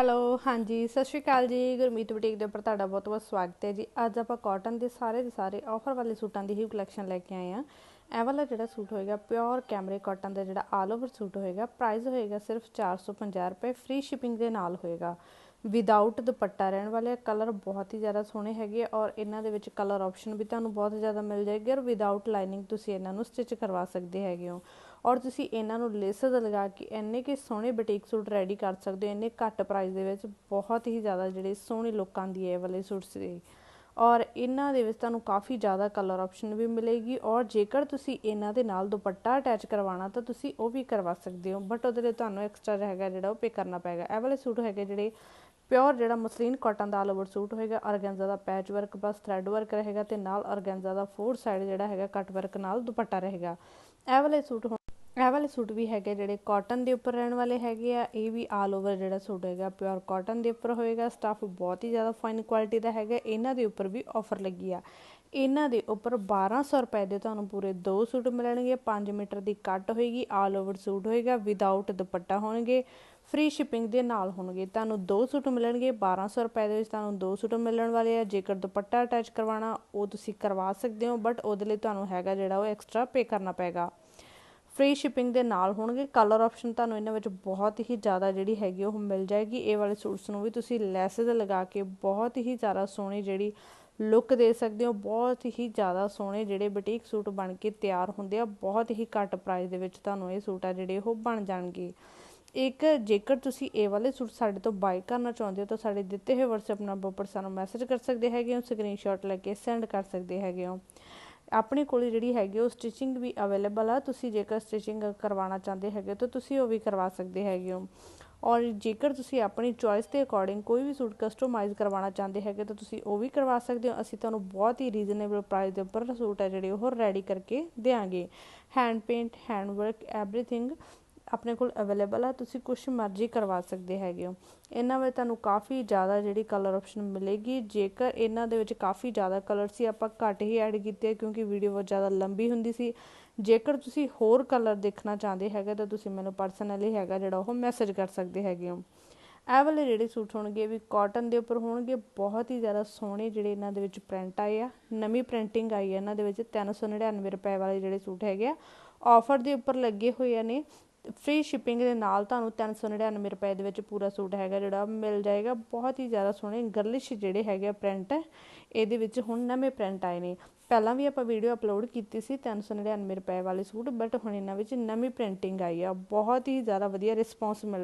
Hello ਹਾਂਜੀ, ਸਤਿ ਸ਼੍ਰੀ ਅਕਾਲ ਜੀ। ਗੁਰਮੀਤ ਬੁਟੀਕ ਦੇ ਉੱਪਰ ਤੁਹਾਡਾ ਬਹੁਤ ਬਹੁਤ ਸਵਾਗਤ ਹੈ ਜੀ। ਅੱਜ ਆਪਾਂ ਕਾਟਨ ਦੇ ਸਾਰੇ ਦੇ ਸਾਰੇ ਆਫਰ ਵਾਲੇ ਸੂਟਾਂ ਦੀ ਹੀ ਕਲੈਕਸ਼ਨ ਲੈ ਕੇ ਆਏ ਆ ਇਹ ਵਾਲਾ ਜਿਹੜਾ ਸੂਟ ਹੋਏਗਾ ਪਿਓਰ ਕੈਮਰੇ ਕਾਟਨ ਦਾ ਜਿਹੜਾ ਆਲ ਓਵਰ ਸੂਟ ਹੋਏਗਾ ਪ੍ਰਾਈਸ ਹੋਏਗਾ ਸਿਰਫ 450 ਰੁਪਏ ਫ੍ਰੀ ਸ਼ਿਪਿੰਗ ਦੇ ਨਾਲ ਹੋਏਗਾ। ਵਿਦਆਊਟ ਦੁਪੱਟਾ ਰਹਿਣ ਵਾਲੇ ਕਲਰ ਬਹੁਤ ਹੀ ਜ਼ਿਆਦਾ ਸੋਹਣੇ ਹੈਗੇ ਔਰ ਇਹਨਾਂ ਦੇ ਵਿੱਚ ਕਲਰ ਆਪਸ਼ਨ ਵੀ ਤੁਹਾਨੂੰ ਬਹੁਤ ਜ਼ਿਆਦਾ ਮਿਲ ਜਾਏਗੀ ਔਰ ਵਿਦਆਊਟ ਲਾਈਨਿੰਗ ਤੁਸੀਂ ਇਹਨਾਂ ਨੂੰ ਸਟਿਚ ਕਰਵਾ ਸਕਦੇ ਹੈਗੇ ਹੋ। ਔਰ ਤੁਸੀਂ ਇਹਨਾਂ ਨੂੰ ਲੇਸਸ ਲਗਾ ਕੇ ਇੰਨੇ ਕਿ ਸੋਹਣੇ ਬੁਟੀਕ ਸੂਟ ਰੈਡੀ ਕਰ ਸਕਦੇ ਹੋ, ਇੰਨੇ ਘੱਟ ਪ੍ਰਾਈਸ ਦੇ ਵਿੱਚ ਬਹੁਤ ਹੀ ਜ਼ਿਆਦਾ ਜਿਹੜੇ ਸੋਹਣੇ ਲੁੱਕ ਆਂਦੀ ਹੈ ਇਹ ਵਾਲੇ ਸੂਟਸ ਦੇ ਔਰ ਇਹਨਾਂ ਦੇ ਵਿੱਚ ਤੁਹਾਨੂੰ ਕਾਫੀ ਜ਼ਿਆਦਾ ਕਲਰ ਆਪਸ਼ਨ ਵੀ ਮਿਲੇਗੀ ਔਰ ਜੇਕਰ ਤੁਸੀਂ ਇਹਨਾਂ ਦੇ ਨਾਲ ਦੁਪੱਟਾ ਅਟੈਚ ਕਰਵਾਉਣਾ ਤਾਂ ਤੁਸੀਂ ਉਹ ਵੀ ਕਰਵਾ ਸਕਦੇ ਹੋ ਬਟ ਉਹਦੇ ਲਈ ਤੁਹਾਨੂੰ ਐਕਸਟਰਾ ਹੈਗਾ ਜਿਹੜਾ ਉਹ ਪੇ ਕਰਨਾ ਪਏਗਾ। ਇਹ ਵਾਲੇ ਸੂਟ ਹੈਗੇ ਜਿਹੜੇ ਪਿਓਰ ਜਿਹੜਾ ਮਸਲੀਨ ਕਾਟਨ ਦਾ ਆਲ ਓਵਰ ਸੂਟ ਹੋਏਗਾ ਆਰਗੈਂਜ਼ਾ ਦਾ ਪੈਚ ਵਰਕ ਬਸ ਥ੍ਰੈਡ ਵਰਕ ਰਹੇਗਾ ਤੇ ਨਾਲ ਆਰਗੈਂਜ਼ਾ ਦਾ ਫੋਰ ਸਾਈਡ ਜਿਹੜਾ ਹੈਗਾ ਕੱਟ ਵਰਕ ਨਾਲ ਦੁਪੱਟਾ ਰਹੇਗਾ। ਇਹ ਵਾਲੇ ਸੂਟ ਇਹ ਵਾਲੇ ਸੂਟ ਵੀ ਹੈਗੇ ਜਿਹੜੇ ਕਾਟਨ ਦੇ ਉੱਪਰ ਰਹਿਣ ਵਾਲੇ ਹੈਗੇ ਆ, ਇਹ ਵੀ ਆਲ ਓਵਰ ਜਿਹੜਾ ਸੂਟ ਹੈਗਾ ਪਿਓਰ ਕਾਟਨ ਦੇ ਉੱਪਰ ਹੋਏਗਾ ਸਟੱਫ ਬਹੁਤ ਹੀ ਜ਼ਿਆਦਾ ਫਾਈਨ ਕੁਆਲਿਟੀ ਦਾ ਹੈਗਾ, ਇਹਨਾਂ ਦੇ ਉੱਪਰ ਵੀ ਆਫਰ ਲੱਗੀ ਆ। ਇਹਨਾਂ ਦੇ ਉੱਪਰ 1200 ਰੁਪਏ ਦੇ ਤੁਹਾਨੂੰ ਪੂਰੇ ਦੋ ਸੂਟ ਮਿਲਣਗੇ 5 ਮੀਟਰ ਦੀ ਕੱਟ ਹੋਏਗੀ ਆਲ ਓਵਰ ਸੂਟ ਹੋਏਗਾ ਵਿਦਆਊਟ ਦੁਪੱਟਾ ਹੋਣਗੇ ਫ੍ਰੀ ਸ਼ਿਪਿੰਗ ਦੇ ਨਾਲ ਹੋਣਗੇ, ਤੁਹਾਨੂੰ ਦੋ ਸੂਟ ਮਿਲਣਗੇ 1200 ਰੁਪਏ ਦੇ ਵਿੱਚ ਤੁਹਾਨੂੰ ਦੋ ਸੂਟ ਮਿਲਣ ਵਾਲੇ ਆ, ਜੇਕਰ ਦੁਪੱਟਾ ਅਟੈਚ ਕਰਵਾਉਣਾ, ਉਹ ਤੁਸੀਂ ਕਰਵਾ ਸਕਦੇ ਹੋ ਬਟ ਉਹਦੇ ਲਈ ਤੁਹਾਨੂੰ ਹੈਗਾ ਜਿਹੜਾ ਉਹ ਐਕਸਟਰਾ ਪੇ ਕਰਨਾ ਪਏਗਾ। ਫ੍ਰੀ ਸ਼ਿਪਿੰਗ ਦੇ ਨਾਲ ਹੋਣਗੇ। ਕਲਰ ਆਪਸ਼ਨ ਤੁਹਾਨੂੰ ਇਹਨਾਂ ਵਿੱਚ ਬਹੁਤ ਹੀ ਜ਼ਿਆਦਾ ਜਿਹੜੀ ਹੈਗੀ ਉਹ ਮਿਲ ਜਾਏਗੀ। ਇਹ ਵਾਲੇ ਸੂਟਸ ਨੂੰ ਵੀ ਤੁਸੀਂ ਲੈਸਸ ਲਗਾ ਕੇ ਬਹੁਤ ਹੀ ਜ਼ਿਆਦਾ ਸੋਹਣੀ ਜਿਹੜੀ ਲੁੱਕ ਦੇ ਸਕਦੇ ਹੋ। ਬਹੁਤ ਹੀ ਜ਼ਿਆਦਾ ਸੋਹਣੇ ਜਿਹੜੇ ਬੁਟੀਕ ਸੂਟ ਬਣ ਕੇ ਤਿਆਰ ਹੁੰਦੇ ਆ। ਬਹੁਤ ਹੀ ਘੱਟ ਪ੍ਰਾਈਸ ਦੇ ਵਿੱਚ ਤੁਹਾਨੂੰ ਇਹ ਸੂਟ ਆ ਜਿਹੜੇ ਉਹ ਬਣ ਜਾਣਗੇ। ਇੱਕ, ਜੇਕਰ ਤੁਸੀਂ ਇਹ ਵਾਲੇ ਸੂਟ ਸਾਡੇ ਤੋਂ ਬਾਈ ਕਰਨਾ ਚਾਹੁੰਦੇ ਹੋ, ਤਾਂ ਸਾਡੇ ਦਿੱਤੇ ਹੋਏ WhatsApp ਨੰਬਰ ਉੱਪਰ ਸਾਨੂੰ ਮੈਸੇਜ ਕਰ ਸਕਦੇ ਹੈਗੇ ਹੋ। ਸਕਰੀਨਸ਼ਾਟ ਲੈ ਕੇ ਸੈਂਡ ਕਰ ਸਕਦੇ ਹੈਗੇ ਹੋ। ਆਪਣੇ ਕੋਲ ਜਿਹੜੀ ਹੈਗੀ ਉਹ ਸਟਿਚਿੰਗ ਵੀ ਅਵੇਲੇਬਲ ਆ। ਤੁਸੀਂ ਜੇਕਰ ਸਟਿਚਿੰਗ ਕਰਵਾਉਣਾ ਚਾਹੁੰਦੇ ਹੈਗੇ ਤਾਂ ਤੁਸੀਂ ਉਹ ਵੀ ਕਰਵਾ ਸਕਦੇ ਹੈਗੇ ਹੋ। ਔਰ ਜੇਕਰ ਤੁਸੀਂ ਆਪਣੀ ਚੋਇਸ ਦੇ ਅਕੋਰਡਿੰਗ ਕੋਈ ਵੀ ਸੂਟ ਕਸਟਮਾਈਜ਼ ਕਰਵਾਉਣਾ ਚਾਹੁੰਦੇ ਹੈਗੇ ਤਾਂ ਤੁਸੀਂ ਉਹ ਵੀ ਕਰਵਾ ਸਕਦੇ ਹੋ। ਅਸੀਂ ਤੁਹਾਨੂੰ ਬਹੁਤ ਹੀ ਰੀਜ਼ਨੇਬਲ ਪ੍ਰਾਈਸ ਦੇ ਉੱਪਰ ਸੂਟ ਹੈ ਜਿਹੜੇ ਉਹ ਰੈਡੀ ਕਰਕੇ ਦੇਾਂਗੇ hand paint hand work everything ਆਪਣੇ ਕੋਲ ਅਵੇਲੇਬਲ ਆ, ਤੁਸੀਂ ਕੁਝ ਮਰਜ਼ੀ ਕਰਵਾ ਸਕਦੇ ਹੈਗੇ ਹੋ। ਇਹਨਾਂ ਵਿੱਚ ਤੁਹਾਨੂੰ ਕਾਫੀ ਜ਼ਿਆਦਾ ਜਿਹੜੀ ਕਲਰ ਆਪਸ਼ਨ ਮਿਲੇਗੀ। ਜੇਕਰ ਇਹਨਾਂ ਦੇ ਵਿੱਚ ਕਾਫੀ ਜ਼ਿਆਦਾ ਕਲਰ ਸੀ, ਆਪਾਂ ਘੱਟ ਹੀ ਐਡ ਕੀਤੇ ਕਿਉਂਕਿ ਵੀਡੀਓ ਬਹੁਤ ਜ਼ਿਆਦਾ ਲੰਬੀ ਹੁੰਦੀ ਸੀ। ਜੇਕਰ ਤੁਸੀਂ ਹੋਰ ਕਲਰ ਦੇਖਣਾ ਚਾਹੁੰਦੇ ਹੈਗੇ, ਤਾਂ ਤੁਸੀਂ ਮੈਨੂੰ ਪਰਸਨਲੀ ਹੈਗਾ ਜਿਹੜਾ ਉਹ ਮੈਸੇਜ ਕਰ ਸਕਦੇ ਹੈਗੇ ਹੋ। ਇਹ ਵਾਲੇ ਜਿਹੜੇ ਸੂਟ ਹੋਣਗੇ ਵੀ ਕਾਟਨ ਦੇ ਉੱਪਰ ਹੋਣਗੇ। ਬਹੁਤ ਹੀ ਜ਼ਿਆਦਾ ਸੋਹਣੇ ਜਿਹੜੇ ਇਹਨਾਂ ਦੇ ਵਿੱਚ ਪ੍ਰਿੰਟ ਆਏ ਆ। ਨਵੀਂ ਪ੍ਰਿੰਟਿੰਗ ਆਈ ਹੈ ਇਹਨਾਂ ਦੇ ਵਿੱਚ 399 ਰੁਪਏ ਵਾਲੇ ਜਿਹੜੇ ਸੂਟ ਹੈਗੇ ਆ। ਆਫਰ ਦੇ ਉੱਪਰ ਲੱਗੇ ਹੋਏ ਨੇ। ਫ੍ਰੀ ਸ਼ਿਪਿੰਗ ਦੇ ਨਾਲ ਤੁਹਾਨੂੰ 399 ਰੁਪਏ ਦੇ ਵਿੱਚ ਪੂਰਾ ਸੂਟ ਹੈਗਾ ਜਿਹੜਾ ਮਿਲ ਜਾਏਗਾ। ਬਹੁਤ ਹੀ ਜ਼ਿਆਦਾ ਸੋਹਣੇ ਗਰਲਿਸ਼ ਜਿਹੜੇ ਹੈਗੇ ਆ ਪ੍ਰਿੰਟ ਇਹਦੇ ਵਿੱਚ ਹੁਣ ਨਵੇਂ ਪ੍ਰਿੰਟ ਆਏ ਨੇ। ਪਹਿਲਾਂ ਵੀ ਆਪਾਂ ਵੀਡੀਓ ਅਪਲੋਡ ਕੀਤੀ ਸੀ 399 ਰੁਪਏ ਵਾਲੇ ਸੂਟ ਬਟ ਹੁਣ ਇਹਨਾਂ ਵਿੱਚ ਨਵੀਂ ਪ੍ਰਿੰਟਿੰਗ ਆਈ ਆ। ਬਹੁਤ ਹੀ ਜ਼ਿਆਦਾ ਵਧੀਆ ਰਿਸਪੌਂਸ ਮਿਲ